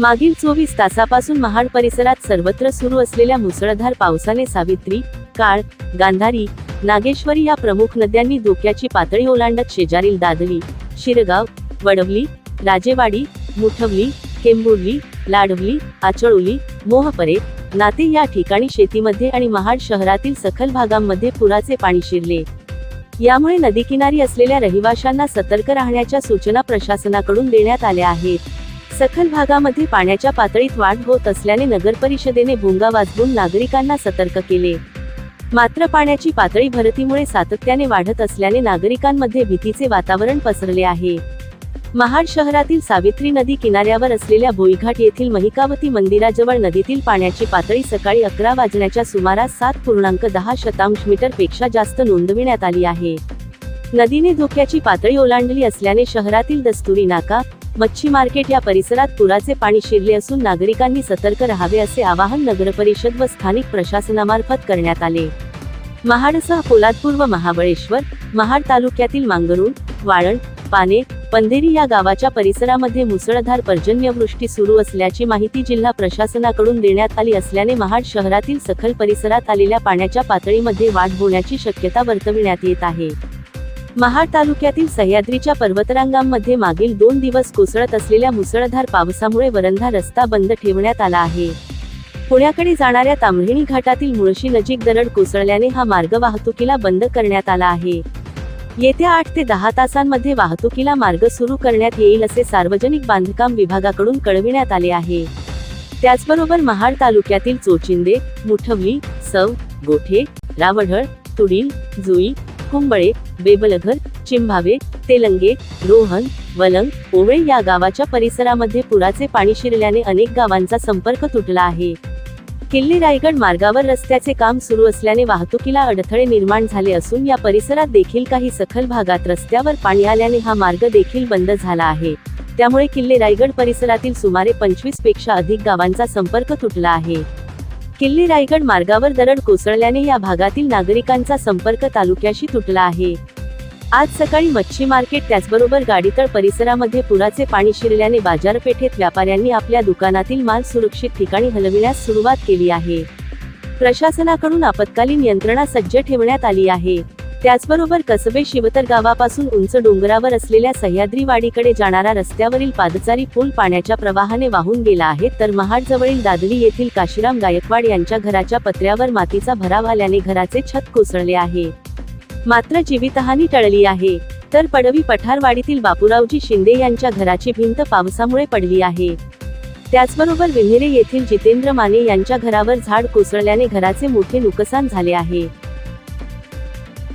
मागील चोवीस तासापासून महाड परिसरात सर्वत्र सुरू असलेल्या मुसळधार पावसाने सावित्री काळ गांधारी नागेश्वरी या प्रमुख नद्यांनी धोक्याची पातळी ओलांडत शेजारील दादली शिरगाव वडवली राजेवाडी मुठवली केंबुर्ली लाडवली आचळोली मोहपरे नाते या ठिकाणी शेतीमध्ये आणि महाड शहरातील सखल भागांमध्ये पुराचे पाणी शिरले. यामुळे नदीकिनारी असलेल्या रहिवाशांना सतर्क राहण्याच्या सूचना प्रशासनाकडून देण्यात आल्या आहेत. सखल भागामध्ये पाण्याच्या पातळीत वाढ होत असल्याने नगर परिषदेने भोंगा वाजवून नागरिकांना सतर्क केले. मात्र पाण्याची पातळी भरतीमुळे सातत्याने वाढत असल्याने नागरिकांमध्ये भीतीचे वातावरण पसरले आहे. महाड शहरातील सावित्री नदी किनाऱ्यावर असलेल्या भोईघाट येथील महिकावती मंदिराजवळ नदीतील पाण्याची पातळी सकाळी अकरा वाजण्याच्या सुमारास सात पूर्णांक दहा शतांश मीटरपेक्षा जास्त नोंदविण्यात आली आहे. नदीने धोक्याची पातळी ओलांडली असल्याने शहरातील दस्तुरी नाका मच्छी मार्केट या परिसरात पुराचे पाणी शिरले असून नागरिकांनी सतर्क राहावे असे आवाहन नगरपरिषद व स्थानिक प्रशासनामार्फत करण्यात आले. महाडसह पोलादपूर व महाबळेश्वर महाड तालुक्यातील मांगरूळ वाळण पाने पंधेरी या गावाच्या परिसरामध्ये मुसळधार पर्जन्यवृष्टी सुरू असल्याची माहिती जिल्हा प्रशासनाकडून देण्यात आली असल्याने महाड शहरातील सखल परिसरात आलेल्या पाण्याच्या पातळीमध्ये वाढ होण्याची शक्यता वर्तविण्यात येत आहे. महाड तालुक्यातील सह्याद्रीच्या पर्वतरांगांमध्ये मागील दोन दिवस कोसळत असलेल्या मुसळधार पावसामुळे वरंधा रस्ता बंद ठेवण्यात आला आहे. पुण्याकडे जाणाऱ्या ताम्हिणी घाटातील मुळशी नजीक दरड कोसळल्याने हा मार्ग वाहतुकीला बंद करण्यात आला आहे. येत्या आठ ते दहा तासांमध्ये वाहतुकीला मार्ग सुरू करण्यात येईल असे सार्वजनिक बांधकाम विभागाकडून कळविण्यात आले आहे. त्याचबरोबर महाड तालुक्यातील चोचिंदे मुठवली सव गोठे रावढळ तुडील जुई कुंबळे बेबलघर चिंभावे तेलंगे रोहन वलंग ओवळे या गावाच्या परिसरामध्ये पुराचे पाणी शिरल्याने अनेक गावांचा संपर्क तुटला आहे. किल्ले रायगड मार्गावर रस्त्याचे काम सुरू असल्याने वाहतुकीला अडथळे निर्माण झाले असून या परिसरात देखील काही सखल भागात रस्त्यावर पाणी आल्याने हा मार्ग देखील बंद झाला आहे. त्यामुळे किल्ले रायगड परिसरातील सुमारे पंचवीसपेक्षा अधिक गावांचा संपर्क तुटला आहे. किल्ली रायगड मार्गावर दरड कोसळल्याने या भागातील नागरिकांचा संपर्क तालुक्याशी तुटला आहे. आज सकाळी मच्छी मार्केट त्याचबरोबर गाडीतळ परिसरामध्ये पुराचे पाणी शिरल्याने बाजारपेठेत व्यापाऱ्यांनी आपल्या दुकानातील माल सुरक्षित ठिकाणी हलविण्यास सुरुवात केली आहे. प्रशासनाकडून आपत्कालीन यंत्रणा सज्ज ठेवण्यात आली आहे. त्याचबरोबर कसबे शिवतर गावापासून उंच डोंगरावर असलेल्या सह्याद्री वाडीकडे जाणारा रस्त्यावरील पादचारी पूल पाण्याच्या प्रवाहाने वाहून गेला आहे तर महाडजवळील दादली येथील काशीराम गायकवाड यांच्या घराच्या पत्र्यावर मातीचा भराव आल्याने घराचे छत कोसळले आहे. मात्र जीवितहानी टळली आहे तर पडवी पठारवाडीतील बापूरावजी शिंदे यांच्या घराची भिंत पावसामुळे पडली आहे. त्याचबरोबर विन्हेरे येथील जितेंद्र माने यांच्या घरावर झाड कोसळल्याने घराचे मोठे नुकसान झाले आहे.